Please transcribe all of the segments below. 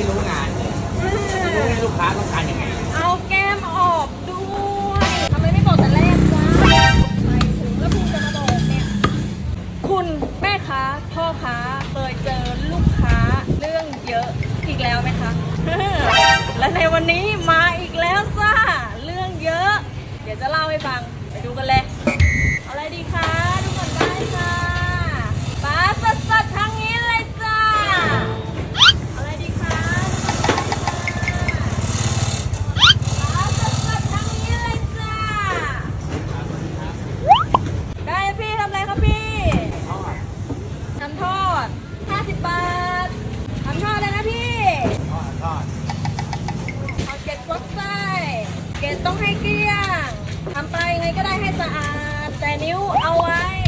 ไม่รู้งานเลยรู้ไงลูกค้าต้องการยังไง เอาแก้มออกด้วยทำไมไม่บอกแต่แรกจ้าไปถึงแล้วคุณจะมาบอกเนี่ย คุณแม่ค้าพ่อค้าเคยเจอลูกค้าเรื่องเยอะอีกแล้วไหมคะ และในวันนี้มาอีกแล้วซ่า เรื่องเยอะ เดี๋ยวจะเล่าให้ฟัง ไปดูกันเลย ให้เกลี้ยงทำไปยังไงก็ได้ให้สะอาด แต่นิ้วเอาไว้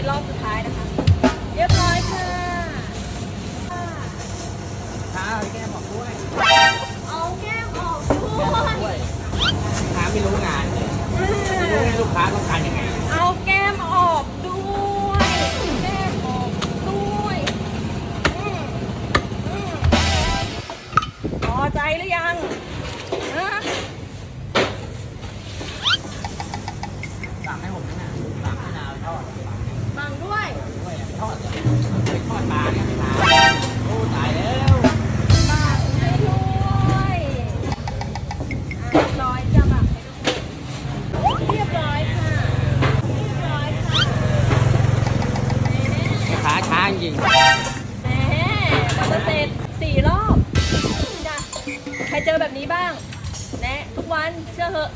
เป็นรอบสุดท้ายนะคะ เรียบร้อยค่ะท้ายแก้มออกด้วยเอาแก้มออกแก้มออกด้ด้ววยยลูกค้าไม่รู้งานเลยไม่รู้ไงลูกค้าต้องการยังไง เอาแก้มออกด้วยแก้มออกด้วยอืมอืมพอใจหรือยัง จริงแหมเราจะเสร็จสี่รอบจ้ะใครเจอแบบนี้บ้าง แนะ ทุกวันเชื่อเหอะ